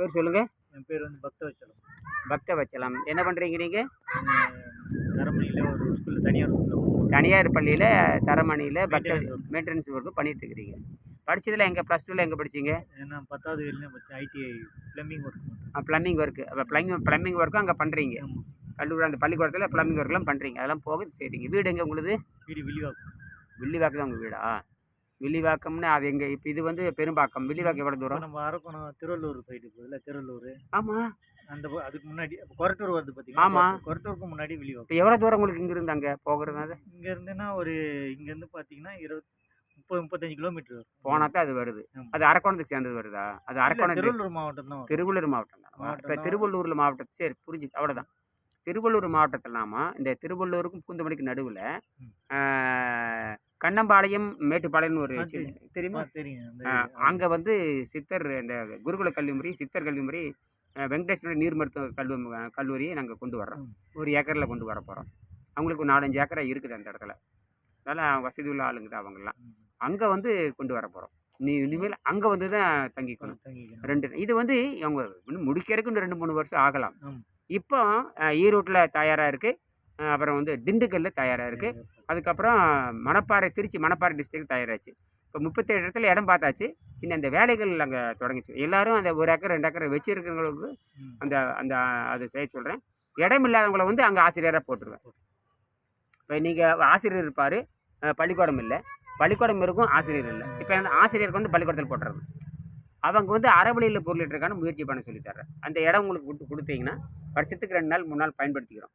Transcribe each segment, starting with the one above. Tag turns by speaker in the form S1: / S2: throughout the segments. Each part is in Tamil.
S1: பேர் சொல்லுங்கள்
S2: என் பேர் வந்து பக்த வச்சலம்.
S1: பக்த வச்சலாம். என்ன பண்ணுறீங்க நீங்கள்
S2: தரமணியில் ஒரு ஸ்கூலில் தனியார் ஸ்கூலில்
S1: தனியார் பள்ளியில் தரமணியில் பக்த. மெயின்டெனன்ஸ் ஒர்க்கு பண்ணிட்டு இருக்கிறீங்க. படிச்சதுல எங்கே ப்ளஸ் டூவில் எங்கே படிச்சீங்க?
S2: நான் பத்தாவது வெளியில் படித்தேன் ஐடிஐ ப்ளம்பிங் ஒர்க் பண்ணுறேன்
S1: ப்ளம்பிங் ஒர்க்கு அப்போ ப்ளம்பிங் ப்ளம்பிங் ஒர்க்கும் அங்கே பண்ணுறீங்க கல்லூரி அந்த பள்ளிக்கூடத்தில் ப்ளம்பிங் ஒர்க்லாம் பண்ணுறீங்க அதெல்லாம் போக சரிங்க வீடு எங்கே உங்களுது?
S2: வீடு விழிவாக்கம்
S1: வில்லிவாக்கம். தான் உங்கள் வீடா? வில்லிவாக்கம்னு அது எங்கே இப்போ இது வந்து பெரும்பாக்கம். வில்லிவாக்கம் எவ்வளோ தூரம்?
S2: நம்ம அரக்கோணம் திருவள்ளூர் சைடு போகுதுல திருவள்ளூர்.
S1: ஆமாம்
S2: அந்த அதுக்கு முன்னாடி கொரட்டூர் வருது பார்த்தீங்களா
S1: ஆமா.
S2: கொரட்டூருக்கு முன்னாடி விழிவாக்கம்
S1: இப்போ எவ்வளோ தூரம் உங்களுக்கு இங்கிருந்து அங்கே போகிறதுனால?
S2: இங்க இருந்துன்னா ஒரு இங்கேருந்து பார்த்தீங்கன்னா இருபது முப்பது முப்பத்தஞ்சு கிலோமீட்டர் வரும்.
S1: போனால் தான் அது வருது. அது அரக்கோணத்துக்கு சேர்ந்தது வருதா? அது அரக்கோணம்
S2: திருவள்ளூர் மாவட்டம் தான்
S1: திருவள்ளூர் மாவட்டம் தான்? இப்போ. திருவள்ளூரில் மாவட்டம் சரி புரிஞ்சு அவ்வளோதான் திருவள்ளூர் மாவட்டத்தில் நாம இந்த திருவள்ளூருக்கும் பூந்தமல்லிக்கு நடுவில். கண்ணம்பாளையம் மேட்டுப்பாளையம்னு ஒரு
S2: தெரியும்.
S1: தெரியுமா? அங்கே வந்து சித்தர் இந்த குருகுல கல்விமுறை சித்தர் கல்விமுறை அஹ், வெங்கடேஸ்வர நீர் மருத்துவ கல்வி கல்லூரியை நாங்கள் கொண்டு வர்றோம். ஒரு ஏக்கரில் கொண்டு வர போகிறோம் அவங்களுக்கு ஒரு நாலஞ்சு ஏக்கரா இருக்குது அந்த இடத்துல. அதனால் வசதி உள்ள ஆளுங்க தான் அவங்கெல்லாம். அங்கே வந்து கொண்டு வர போகிறோம் நீ இனிமேல் அங்கே வந்து தான் தங்கிக்கணும். ரெண்டு இது வந்து அவங்க இன்னும் முடிக்கிறதுக்கு இன்னும் ரெண்டு மூணு வருஷம் ஆகலாம். இப்போ ஈரோட்டில் தயாராக இருக்குது அப்புறம் வந்து திண்டுக்கல்ல தயாராக இருக்குது அதுக்கப்புறம் மணப்பாறை திருச்சி மணப்பாறை டிஸ்ட்ரிக்ட் தயாராச்சு. இப்போ முப்பத்தேழு இடத்துல இடம் பார்த்தாச்சு. இன்னும் அந்த வேலைகள் அங்கே தொடங்கிச்சு. எல்லாரும் அந்த ஒரு ஏக்கர் ரெண்டு ஏக்கர் வச்சிருக்கிறவங்களுக்கு. அந்த அந்த அது செய்ய சொல்கிறேன் இடம் இல்லாதவங்கள வந்து அங்கே ஆசிரியராக போட்டுருவேன். இப்போ நீங்கள் ஆசிரியர் இருப்பார் பள்ளிக்கூடம் இல்லை. பள்ளிக்கூடம் இருக்கும் ஆசிரியர் இல்லை. இப்போ அந்த ஆசிரியருக்கு வந்து பள்ளிக்கூடத்தில் போட்டுறது. அவங்க வந்து அறவழியில் பொருளிட்டுருக்கான முயற்சி பண்ண சொல்லித் தர்றேன் அந்த இடம் உங்களுக்கு கொடுத்து கொடுத்தீங்கன்னா வருஷத்துக்கு ரெண்டு நாள் மூணு நாள் பயன்படுத்திக்கிறோம்.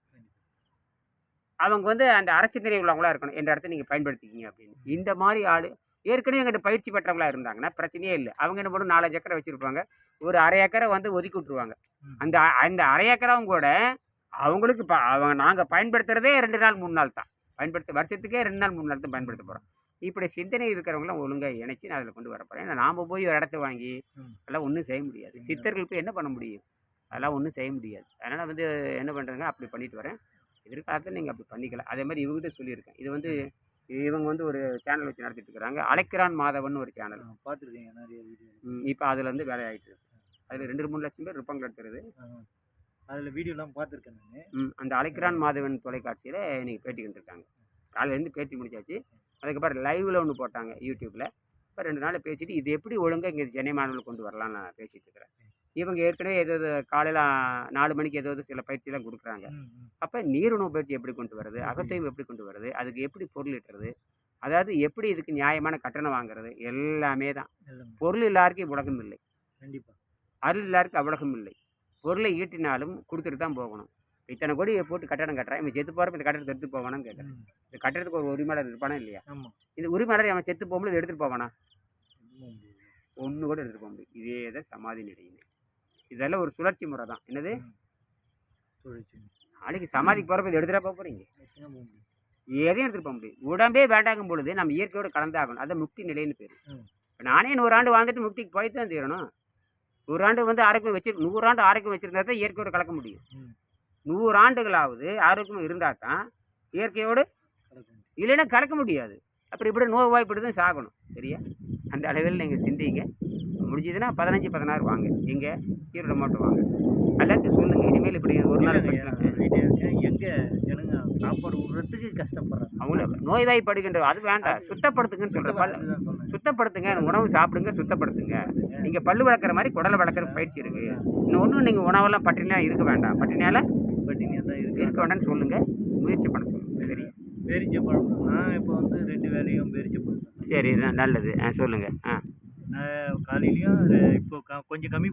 S1: அவங்க வந்து அந்த அரசிந்தனை உள்ளவங்களா இருக்கணும். எந்த இடத்த நீங்கள் பயன்படுத்திக்கிங்க அப்படின்னு. இந்த மாதிரி ஆள் ஏற்கனவே எங்கிட்ட பயிற்சி பெற்றவங்களா இருந்தாங்கன்னா பிரச்சனையே இல்லை. அவங்க என்ன பண்ணும் நாலஞ்சு ஏக்கரை வச்சுருப்பாங்க. ஒரு அரை ஏக்கரை வந்து ஒதுக்கி விட்ருவாங்க. அந்த அந்த அரை ஏக்கராவும் கூட அவங்களுக்கு இப்போ அவங்க நாங்கள் பயன்படுத்துகிறதே ரெண்டு நாள் மூணு நாள் தான். பயன்படுத்த வருஷத்துக்கே ரெண்டு நாள் மூணு நாள் தான் பயன்படுத்த போகிறோம் இப்படி சிந்தனை இருக்கிறவங்களாம் ஒழுங்காக இணைச்சி நான் அதில் கொண்டு வர போகிறேன் ஏன்னா நாம் போய் ஒரு இடத்த வாங்கி. அதெல்லாம் ஒன்றும் செய்ய முடியாது. சித்தர்கள் போய் என்ன பண்ண முடியும்? அதெல்லாம் ஒன்றும் செய்ய முடியாது. அதனால் வந்து என்ன பண்ணுறதுங்க அப்படி பண்ணிட்டு வரேன். எதிர்காலத்தில் நீங்கள் அப்படி பண்ணிக்கலாம் அதே மாதிரி இவங்ககிட்ட சொல்லியிருக்கேன். இது வந்து இவங்க வந்து ஒரு சேனல் வச்சு நடத்திட்டு இருக்கிறாங்க அழைக்கிறான் மாதவன் ஒரு சேனல்
S2: பார்த்துருக்கேன் நிறைய வீடியோ
S1: இப்போ அதில் வந்து வேலை ஆகிட்டு இருக்கு. அதில் ரெண்டு மூணு லட்சம் பேர் இருப்பாங்க எடுத்துருது
S2: அதில் வீடியோலாம் பார்த்துருக்கேன் நான்.
S1: அந்த அழைக்கிறான் மாதவன் தொலைக்காட்சியில் இன்றைக்கி பேட்டி கண்டிருக்காங்க காலையிலேருந்து பேட்டி முடிச்சாச்சு. அதுக்கப்புறம் லைவில் ஒன்று போட்டாங்க யூடியூப்பில் இப்போ ரெண்டு நாள் பேசிட்டு இது எப்படி ஒழுங்காக இங்கே சென்னை மாணவர்கள் கொண்டு வரலாம்னு நான் பேசிகிட்டு இருக்கிறேன். இவங்க ஏற்கனவே ஏதாவது காலையில் நாலு மணிக்கு ஏதாவது சில பயிற்சியெல்லாம் கொடுக்குறாங்க. அப்போ நீருணவு பயிற்சி எப்படி கொண்டு வருது? அகத்தையும் எப்படி கொண்டு வருது? அதுக்கு எப்படி பொருள் ஈட்டுறது அதாவது எப்படி இதுக்கு நியாயமான கட்டணம் வாங்குறது? எல்லாமே தான். பொருள் எல்லாருக்கும் உலகம் இல்லை.
S2: கண்டிப்பாக
S1: அருள் எல்லாருக்கும் அவ்வளகம் இல்லை. பொருளை ஈட்டினாலும் கொடுத்துட்டு தான் போகணும். இத்தனை கோடி போட்டு கட்டடம் கட்டுறான் இவன் செத்து போகிறப்ப இந்த கட்டடத்தை எடுத்து போவானான்னு கேட்குறேன். இந்த கட்டடத்துக்கு ஒரு உரிமையாளர் இருப்பானா இல்லையா? இந்த உரிமையாளர் அவன் செத்து போகும்போது எடுத்துகிட்டு போவானா? ஒன்று கூட எடுத்துகிட்டு போக முடியும் இதே தான் சமாதி நிலையுமே இதெல்லாம் ஒரு சுழற்சி முறை தான். என்னது? நாளைக்கு சமாதிக்கு போகிறப்ப இதை எடுத்துகிட்டா போக போகிறீங்க எதையும் எடுத்துகிட்டு போக முடியும் உடம்பே வேண்டாங்கும் பொழுது நம்ம இயற்கையோடு கலந்தாகணும் அதை முக்தி நிலைன்னு பேர்.
S2: ம்.
S1: நானே நூறாண்டு வாழ்ந்துட்டு முக்திக்கு போய் தான் தீரணும் நூறாண்டு வந்து ஆரோக்கியம் வச்சு நூறாண்டு ஆரோக்கியம் வச்சிருந்தா தான் இயற்கையோடு கலக்க முடியும்.
S2: ம்.
S1: நூறாண்டுகளாவது ஆரோக்கியம் இருந்தால் தான் இயற்கையோடு இல்லைன்னா கலக்க முடியாது. அப்புறம் இப்படி நோய்வாய்ப்பட்டு தான் சாகணும். சரியா? அந்த அளவில் நீங்கள் சிந்திங்க. முடிஞ்சதுன்னா பதினஞ்சு பதினாறு வாங்க. எங்கே? ஈரோடு மட்டும் வாங்க. எல்லாத்தையும் சொல்லுங்கள் இனிமேல் இப்படி ஒரு நாள்
S2: எங்கே ஜனங்க சாப்பாடு விடுறதுக்கு கஷ்டப்படுறாங்க.
S1: அவங்கள நோய்வாய்ப்படுகின்ற அது வேண்டாம். சுத்தப்படுத்துங்கன்னு சொல்கிறேன் பல் சுத்தப்படுத்துங்க. உணவு சாப்பிடுங்க சுத்தப்படுத்துங்க. நீங்கள் பல்லு வளர்க்குற மாதிரி குடலை வளர்க்குற பயிற்சி இருக்குது இன்னும் ஒன்றும் நீங்கள் உணவெல்லாம் பட்டினியாக இருக்க வேண்டாம். பட்டினியால்
S2: பட்டினியாக தான் இருக்கு
S1: இருக்க வேண்டாம்னு சொல்லுங்கள் முயற்சி பண்ண சொல்லுங்கள் சரி
S2: பேரிச்சப்பழம் நான் இப்போ வந்து ரெண்டு வேலையும் பேரிச்சப்பழம் தான்.
S1: சரி நல்லது. ஆ சொல்லுங்கள் ஆ.
S2: காலையிலையும் இப்போ க- கொஞ்சம் கம்மி